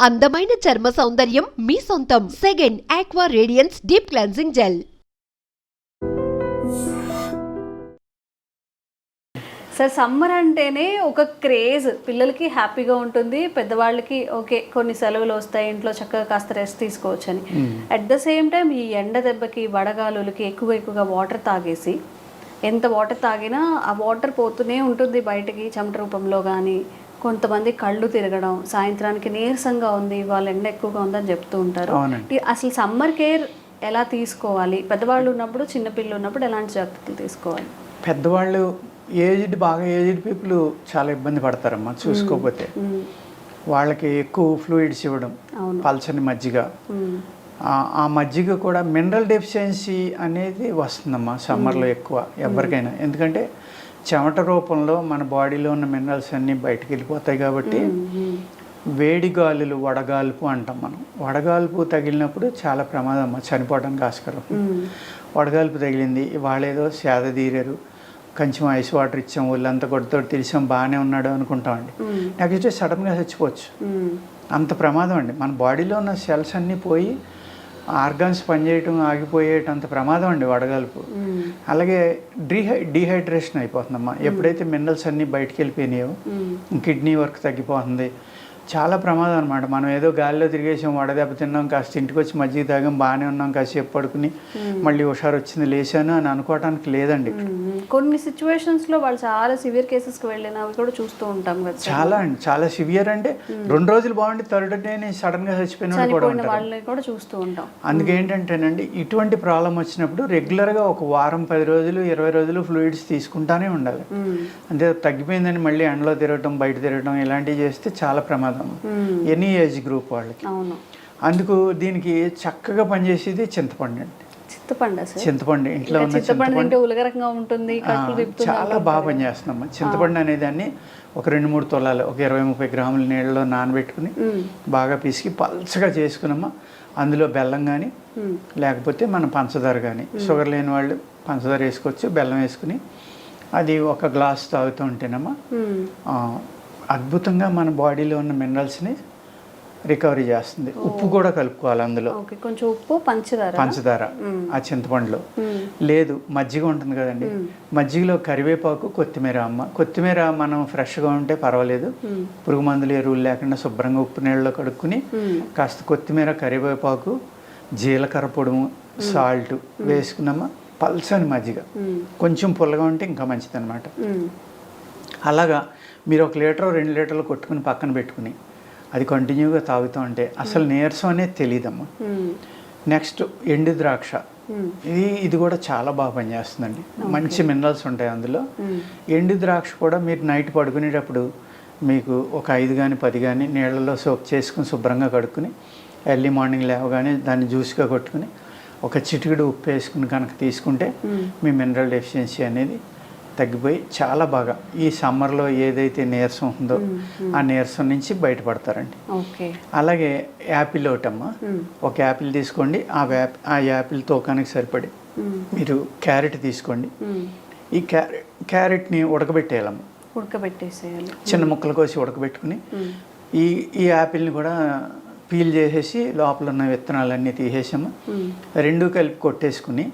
అందమైన చర్మ సౌందర్యం మీ సొంతం. Second aqua radiance deep cleansing gel sir summer అంటేనే ఒక క్రేజ్. పిల్లలకి హ్యాపీగా ఉంటుంది పెద్దవాళ్ళకి ఓకే కొన్ని సెలవులు వస్తాయి ఇంట్లో చక్కగా కాస్త రెస్ట్ తీసుకోవచ్చు అని అట్ ద సేమ్ టైం ఈ ఎండ దెబ్బకి వడగాలులకి ఎక్కువ ఎక్కువగా వాటర్ తాగేసి ఎంత వాటర్ తాగినా ఆ వాటర్ పోతూనే ఉంటుంది బయటకి చెమట రూపంలో కానీ కొంతమంది కళ్ళు తిరగడం సాయంత్రానికి నీరసంగా ఉంది వాళ్ళ ఎండ ఎక్కువగా ఉందని చెప్తూ ఉంటారు. అసలు సమ్మర్ కేర్ ఎలా తీసుకోవాలి? పెద్దవాళ్ళు ఉన్నప్పుడు చిన్నపిల్లలు ఉన్నప్పుడు ఎలాంటి జాగ్రత్తలు తీసుకోవాలి? పెద్దవాళ్ళు ఏజ్డ్ బాగా ఏజ్డ్ పీపుల్ చాలా ఇబ్బంది పడతారమ్మా చూసుకోకపోతే. వాళ్ళకి ఎక్కువ ఫ్లూయిడ్స్ ఇవ్వడం అవును. పల్చని మజ్జిగ. ఆ మజ్జిగ కూడా మినరల్ డెఫిషియన్సీ అనేది వస్తుందమ్మా సమ్మర్లో ఎక్కువ ఎవరికైనా. ఎందుకంటే చెమట రూపంలో మన బాడీలో ఉన్న మినరల్స్ అన్నీ బయటకు వెళ్ళిపోతాయి కాబట్టి. వేడి గాలులు వడగాల్పు అంటాం మనం వడగాల్పు తగిలినప్పుడు చాలా ప్రమాదం అమ్మా చనిపోవడానికి ఆస్కారం. వడగాల్పు తగిలింది వాళ్ళేదో సేద తీరారు కొంచెం ఐస్ వాటర్ ఇచ్చాం ఒళ్ళంతా కొడుతో తెలిసాం బాగానే ఉన్నాడు అనుకుంటామండి. నెక్స్ట్ డే సడన్గా చచ్చిపోవచ్చు. అంత ప్రమాదం అండి మన బాడీలో ఉన్న సెల్స్ అన్నీ పోయి ఆర్గాన్స్ పనిచేయటం ఆగిపోయేటంత ప్రమాదం అండి వడగాల్పు. అలాగే డీహై డీహైడ్రేషన్ అయిపోతుందమ్మా ఎప్పుడైతే మినరల్స్ అన్నీ బయటికి వెళ్ళిపోయినాయో. కిడ్నీ వర్క్ తగ్గిపోతుంది చాలా ప్రమాదం అనమాట మనం ఏదో గాలిలో తిరిగేసాం వడదెబ్బ తిన్నాం కాస్త ఇంటికి వచ్చి మజ్జిగ తాగాం బాగానే ఉన్నాం కాసేపు పడుకుని మళ్ళీ హుషారు వచ్చింది లేచాను అని అనుకోవటానికి లేదండి. కొన్ని సిచ్యువేషన్స్లో వాళ్ళు చాలా సివియర్ కేసెస్కి వెళ్ళిన అవి కూడా చూస్తూ ఉంటాం కదా. చాలా అండి చాలా సివియర్ అంటే రెండు రోజులు బాగుండి థర్డ్ డేని సడన్గా చచ్చిపోయిన కూడా కూడా చూస్తూ ఉంటాం. అందుకే ఏంటంటేనండి ఇటువంటి ప్రాబ్లం వచ్చినప్పుడు రెగ్యులర్గా ఒక వారం పది రోజులు ఇరవై రోజులు ఫ్లూయిడ్స్ తీసుకుంటానే ఉండాలి. అంతే తగ్గిపోయిందని మళ్ళీ ఎండలో తిరగటం బయట తిరగటం ఇలాంటివి చేస్తే చాలా ప్రమాదం. మ్మ్. ఎనీ ఏజ్ గ్రూప్ వాళ్ళకి. అందుకు దీనికి చక్కగా పనిచేసేది చింతపండు అండి. చింతపండు చింతపండు ఇంట్లో ఉన్న చింతపండు తింటే ఉలగరకంగా ఉంటుంది చాలా బాగా పనిచేస్తుందమ్మా చింతపండు అనే దాన్ని ఒక రెండు మూడు తొలాలు ఒక ఇరవై ముప్పై గ్రాముల నీళ్ళలో నానబెట్టుకుని. బాగా పిసికి పల్చగా చేసుకున్నామా. అందులో బెల్లం కానీ. లేకపోతే మనం పంచదార కానీ షుగర్ లేని వాళ్ళు పంచదార వేసుకోవచ్చు బెల్లం వేసుకుని అది ఒక గ్లాస్ తాగుతూ ఉంటేనమ్మా అద్భుతంగా మన బాడీలో ఉన్న మినరల్స్ని రికవరీ చేస్తుంది. ఉప్పు కూడా కలుపుకోవాలి అందులో. కొంచెం ఉప్పు పంచదార? పంచదార ఆ చింతపండులో. లేదు మజ్జిగ ఉంటుంది కదండి. మజ్జిగలో కరివేపాకు కొత్తిమీర అమ్మ. కొత్తిమీర మనం ఫ్రెష్గా ఉంటే పర్వాలేదు. పురుగు మందులు ఎరువులు లేకుండా శుభ్రంగా ఉప్పు నీళ్ళలో కడుక్కుని. కాస్త కొత్తిమీర కరివేపాకు జీలకర్ర పొడుము సాల్ట్ వేసుకున్నామా? పల్సని మజ్జిగ. కొంచెం పుల్లగా ఉంటే ఇంకా మంచిది అనమాట మ్మ్. అలాగా మీరు ఒక లీటర్ రెండు లీటర్లు కొట్టుకుని పక్కన పెట్టుకుని అది కంటిన్యూగా తాగుతూ ఉంటే అసలు నీరసం అనేది తెలియదమ్మా మ్మ్. నెక్స్ట్ ఎండు ద్రాక్ష. ఇది ఇది కూడా చాలా బాగా పనిచేస్తుందండి మంచి మినరల్స్ ఉంటాయి అందులో. ఎండు ద్రాక్ష కూడా మీరు నైట్ పడుకునేటప్పుడు మీకు ఒక ఐదు కానీ పది కానీ నీళ్ళలో సోప్ చేసుకుని శుభ్రంగా కడుక్కుని ఎర్లీ మార్నింగ్ లేవగానే దాన్ని జ్యూస్గా కొట్టుకుని ఒక చిటికెడు ఉప్పు వేసుకుని కనుక తీసుకుంటే. మీ మినరల్ డెఫిషియన్సీ అనేది తగ్గిపోయి చాలా బాగా ఈ సమ్మర్లో ఏదైతే నీరసం ఉందో ఆ నీరసం నుంచి బయటపడతారండి అలాగే యాపిల్ ఒకటమ్మా మ్మ్. ఒక యాపిల్ తీసుకోండి ఆ యాప్ ఆ యాపిల్ తోకానికి సరిపడి. మీరు క్యారెట్ తీసుకోండి. ఈ క్యారెట్ క్యారెట్ని ఉడకబెట్టేయాలమ్మా ఉడకబెట్టేసేయాలి చిన్న ముక్కలు కోసి ఉడకబెట్టుకుని. ఈ ఈ యాపిల్ని కూడా పీల్ చేసేసి లోపల ఉన్న విత్తనాలన్నీ తీసేసాము. రెండు కలిపి కొట్టేసుకుని.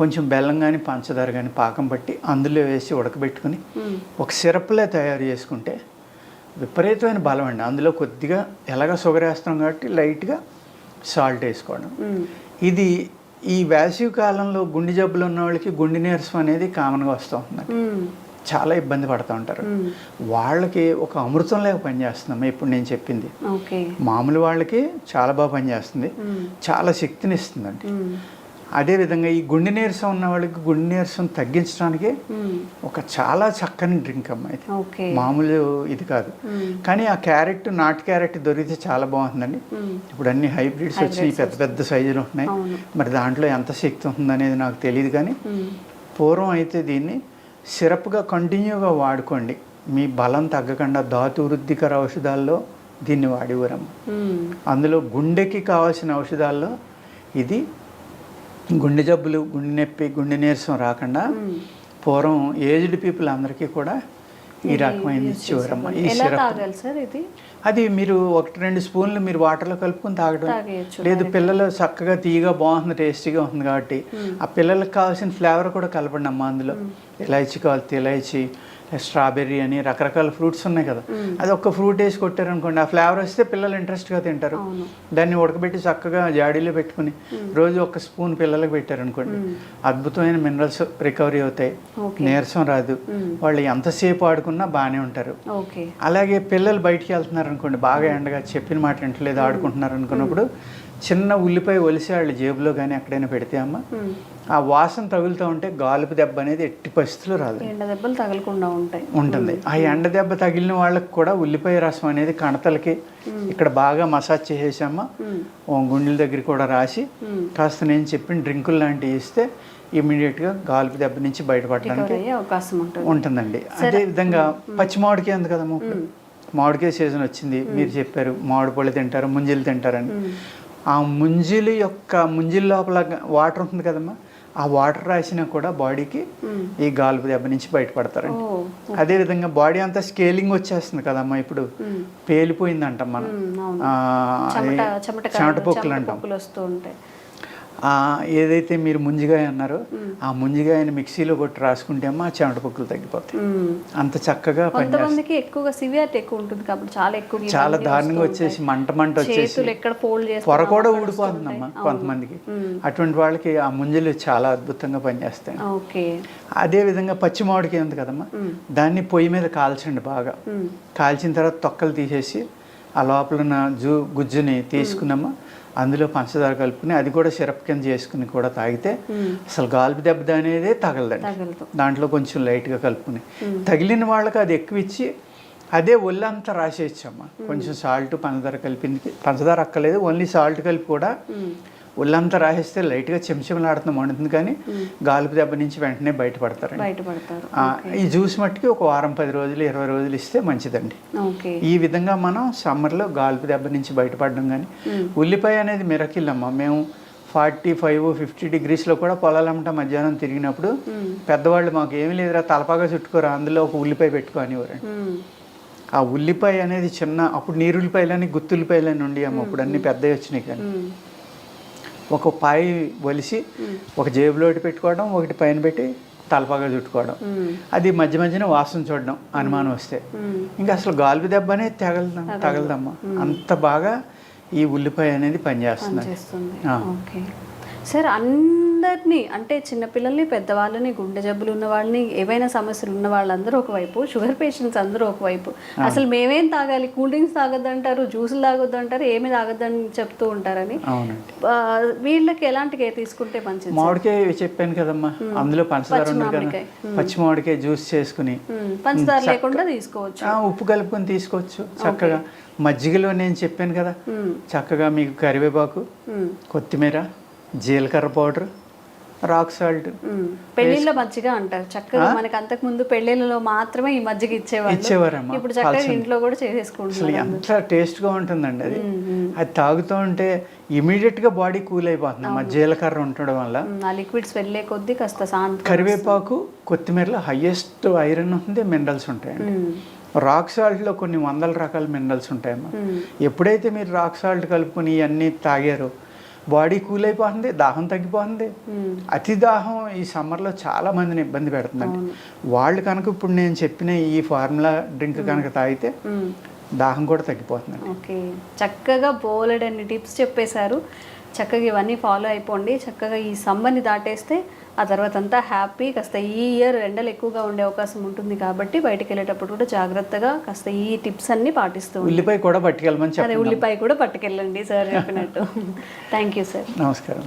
కొంచెం బెల్లం కానీ పంచదార కానీ పాకం పట్టి అందులో వేసి ఉడకబెట్టుకుని. ఒక సిరప్లే తయారు చేసుకుంటే విపరీతమైన బలం అండి అందులో కొద్దిగా ఎలాగ షుగర్ వేస్తాం కాబట్టి లైట్గా సాల్ట్ వేసుకోవడం. ఇది ఈ వేసవి కాలంలో గుండె జబ్బులు ఉన్న వాళ్ళకి గుండె నీరసం అనేది కామన్గా వస్తూ ఉందండి మ్మ్. చాలా ఇబ్బంది పడుతూ ఉంటారు. వాళ్ళకి ఒక అమృతం లేక పనిచేస్తుందమ్మా ఇప్పుడు నేను చెప్పింది మామూలు వాళ్ళకి చాలా బాగా పనిచేస్తుంది. చాలా శక్తిని ఇస్తుందండి. అదేవిధంగా ఈ గుండె నీరసం ఉన్న వాళ్ళకి గుండె నీరసం తగ్గించడానికి మ్మ్. ఒక చాలా చక్కని డ్రింక్ అమ్మా ఇది మామూలు ఇది కాదు మ్మ్. కానీ ఆ క్యారెట్ నాటు క్యారెట్ దొరికితే చాలా బాగుంటుందండి మ్మ్. ఇప్పుడు అన్ని హైబ్రిడ్స్ వచ్చినాయి పెద్ద పెద్ద సైజులు ఉన్నాయి అవును. మరి దాంట్లో ఎంత శక్తి ఉంటుందనేది నాకు తెలియదు కానీ. పూర్వం అయితే దీన్ని సిరప్గా కంటిన్యూగా వాడుకోండి మీ బలం తగ్గకుండా ధాతు వృద్ధికర ఔషధాల్లో దీన్ని వాడేవారమ్మ మ్మ్. అందులో గుండెకి కావాల్సిన ఔషధాల్లో ఇది గుండె జబ్బులు గుండె నొప్పి గుండె నీరసం రాకుండా. పూర్వం ఏజ్డ్ పీపుల్ అందరికీ కూడా ఈ రకమైనది ఇచ్చేవారమ్మా ఈ సిరప్. అది మీరు ఒకటి రెండు స్పూన్లు మీరు వాటర్లో కలుపుకొని తాగడం. లేదు పిల్లలు చక్కగా తీయగా బాగుంది టేస్టీగా ఉంది కాబట్టి. ఆ పిల్లలకు కావాల్సిన ఫ్లేవర్ కూడా కలపండి అమ్మా అందులో. ఇలాచీ కావాలి ఇలాచీ స్ట్రాబెర్రీ అని రకరకాల ఫ్రూట్స్ ఉన్నాయి కదా. అది ఒక్క ఫ్రూట్ వేసి కొట్టారనుకోండి ఆ ఫ్లేవర్ వస్తే పిల్లలు ఇంట్రెస్ట్గా తింటారు. దాన్ని ఉడకబెట్టి చక్కగా జాడీలో పెట్టుకుని రోజు ఒక స్పూన్ పిల్లలకు పెట్టారనుకోండి. అద్భుతమైన మినరల్స్ రికవరీ అవుతాయి. నీరసం రాదు. వాళ్ళు ఎంతసేపు ఆడుకున్నా బాగానే ఉంటారు. అలాగే పిల్లలు బయటికి వెళ్తున్నారు అనుకోండి బాగా ఎండగా చెప్పిన మాట వింటలేదు ఆడుకుంటున్నారు అనుకున్నప్పుడు చిన్న ఉల్లిపాయ ఒలిసి వాళ్ళ జేబులో కానీ ఎక్కడైనా పెడితే అమ్మ ఆ వాసన తగులుతూ ఉంటే గాలుపు దెబ్బ అనేది ఎట్టి పరిస్థితులు రాదు. ఎండ దెబ్బలు తగలకుండా ఉంటాయి. ఉంటుంది. ఆ ఎండ దెబ్బ తగిలిన వాళ్ళకి కూడా ఉల్లిపాయ రసం అనేది కణతలకి ఇక్కడ బాగా మసాజ్ చేసేసామా? ఓ గుండెల దగ్గర కూడా రాసి కాస్త నేను చెప్పిన డ్రింకులు లాంటివి ఇస్తే ఇమీడియట్గా గాలుపు దెబ్బ నుంచి బయటపడడానికి అవకాశం ఉంటుంది. ఉంటుందండి. అదే విధంగా పచ్చి మామిడికాయ ఉంది కదమ్మా మామిడికాయ సీజన్ వచ్చింది. మీరు చెప్పారు మామిడి పళ్ళు తింటారు ముంజిలు తింటారని. ఆ ముంజిలు యొక్క ముంజిల లోపల వాటర్ ఉంటుంది కదమ్మా? ఆ వాటర్ రాసినా కూడా బాడీకి ఈ గాలుపు దెబ్బ నుంచి బయటపడతారండి ఓ అదే విధంగా బాడీ అంతా స్కేలింగ్ వచ్చేస్తుంది కదమ్మా ఇప్పుడు. పేలిపోయిందంటాం మనం చెమట పొక్కులు అంటాం పొక్కులు వస్తూ ఉంటాయి ఆ, ఏదైతే మీరు ముంజిగాయ అన్నారో ఆ ముంజిగాయని మిక్సీలో కొట్టి రాసుకుంటే అమ్మా ఆ చెమట పొక్కులు తగ్గిపోతాయి. అంత చక్కగా కొంతమందికి ఎక్కువగా సివియారిటీ ఎక్కువ ఉంటుంది కాబట్టి చాలా ఎక్కువ చాలా దారుణంగా వచ్చేసి మంట మంట వచ్చేసి ఎక్కడ ఫోల్డ్ పొర కూడా ఊడిపోతుందమ్మా కొంతమందికి. అటువంటి వాళ్ళకి ఆ ముంజలు చాలా అద్భుతంగా పనిచేస్తాయి. అదే విధంగా పచ్చి మామిడికాయ ఉంది కదమ్మా. దాన్ని పొయ్యి మీద కాల్చండి బాగా. కాల్చిన తర్వాత తొక్కలు తీసేసి ఆ లోపల ఉన్న జూ గుజ్జుని తీసుకున్నామా అందులో పంచదార కలుపుకుని అది కూడా సిరప్ కింద చేసుకుని కూడా తాగితే అసలు గాల్పు దెబ్బ అనేదే తగలదండి. తగలదు. దాంట్లో కొంచెం లైట్గా కలుపుకుని. తగిలిన వాళ్ళకి అది ఎక్కువ ఇచ్చి అదే ఒళ్ళంతా రాసేయచ్చమ్మా. కొంచెం సాల్ట్ పంచదార కలిపింది. పంచదార అక్కలేదు ఓన్లీ సాల్ట్ కలిపి కూడా ఒళ్ళంతా రాసేస్తే లైట్గా చెంచమలాడుతుంది మండుతుంది కానీ గాలుపు దెబ్బ నుంచి వెంటనే బయటపడతారండి. బయటపడతారు. ఈ జ్యూస్ మట్టుకి ఒక వారం పది రోజులు ఇరవై రోజులు ఇస్తే మంచిదండి. ఈ విధంగా మనం సమ్మర్లో గాలుపు దెబ్బ నుంచి బయటపడడం కానీ ఉల్లిపాయ అనేది మిరకిల్ అమ్మ మేము ఫార్టీ ఫైవ్ ఫిఫ్టీ డిగ్రీస్లో కూడా పొలాలమ్మట మధ్యాహ్నం తిరిగినప్పుడు పెద్దవాళ్ళు మాకు ఏమీ లేదురా తలపాగా చుట్టుకోరా అందులో ఒక ఉల్లిపాయ పెట్టుకోనివ్వరండి ఉమ్. ఆ ఉల్లిపాయ అనేది చిన్న అప్పుడు నీరుల్లిపాయలని గుత్తుల్లిపాయలని ఉండి అమ్మ అప్పుడు అన్ని పెద్దవి వచ్చినాయి కానీ. ఒక పాయి ఒలిసి ఒక జేబులో పెట్టుకోవడం ఒకటి పైన పెట్టి తలపాగా చుట్టుకోవడం. అది మధ్య మధ్యన వాసన చూడడం అనుమానం వస్తే. ఇంకా అసలు గాలిపి దెబ్బ అనేది తగలదాం. తగలదమ్మా. అంత బాగా ఈ ఉల్లిపాయ అనేది పనిచేస్తుంది. చేస్తుంది ఆ. అందరినీ అంటే చిన్నపిల్లల్ని పెద్దవాళ్ళని గుండె జబ్బులు ఉన్న వాళ్ళని ఏవైనా సమస్యలు ఉన్న వాళ్ళందరూ ఒకవైపు షుగర్ పేషెంట్స్ అందరూ ఒకవైపు. అసలు మేమేం తాగాలి? కూల్ డ్రింక్స్ తాగొద్దంటారు జ్యూసులు తాగొద్దంటారు ఏమి తాగొద్దని చెప్తూ ఉంటారని. వీళ్ళకి ఎలాంటి కేర్ తీసుకుంటే మంచిది? మామిడికాయ చెప్పాను కదమ్మా. అందులో పంచదార పచ్చి మామిడికాయ. జ్యూస్ చేసుకుని. పంచదార లేకుండా తీసుకోవచ్చు. ఆ, ఉప్పు కలుపుకొని తీసుకోవచ్చు. చక్కగా. మజ్జిగలో నేను చెప్పాను కదా. చక్కగా మీకు కరివేపాకు కొత్తిమీర జీలకర్ర పౌడర్ రాక్ సాల్ట్. పెళ్ళిళ్ళ మజ్జిగ అంటారు. చక్కగా మనకి అంతకు ముందు పెళ్ళిళ్ళలో మాత్రమే ఈ మజ్జిగ ఇచ్చేవారమ్మా. ఇప్పుడు చక్కగా ఇంట్లో కూడా చేసేసుకుంటున్నారు ఎంత టేస్ట్గా ఉంటుందండి అది. అది తాగుతూ ఉంటే ఇమీడియట్గా బాడీ కూల్ అయిపోతుంది. అమ్మా జీలకర్ర ఉండడం వల్ల. ఆ లిక్విడ్స్ వెళ్ళే కొద్దీ కాస్త శాంతి కరివేపాకు కొత్తిమీరలో హయ్యెస్ట్ ఐరన్ ఉంటుంది మినరల్స్ ఉంటాయండి. రాక్ సాల్ట్లో కొన్ని వందల రకాల మినరల్స్ ఉంటాయమ్మా. ఎప్పుడైతే మీరు రాక్ సాల్ట్ కలుపుకొని ఇవన్నీ తాగారో బాడీ కూల్ అయిపోతుంది దాహం తగ్గిపోతుంది. అతి దాహం ఈ సమ్మర్లో చాలా మందిని ఇబ్బంది పెడుతుందండి. వాళ్ళు కనుక ఇప్పుడు నేను చెప్పిన ఈ ఫార్ములా డ్రింక్ కనుక తాగితే. దాహం కూడా తగ్గిపోతుందండి. ఓకే. చక్కగా బోలెడన్ని టిప్స్ చెప్పేశారు. చక్కగా ఇవన్నీ ఫాలో అయిపోండి. చక్కగా ఈ సమ్మర్ని దాటేస్తే ఆ తర్వాత అంతా హ్యాపీ కాస్త ఈ ఇయర్ ఎండలు ఎక్కువగా ఉండే అవకాశం ఉంటుంది కాబట్టి బయటికి వెళ్ళేటప్పుడు కూడా జాగ్రత్తగా కాస్త ఈ టిప్స్ అన్ని పాటిస్తూ. ఉల్లిపాయ కూడా పట్టుకెళ్ళమని అదే ఉల్లిపాయ కూడా పట్టుకెళ్ళండి సార్ చెప్పినట్టు. థ్యాంక్ యూ సార్ నమస్కారం.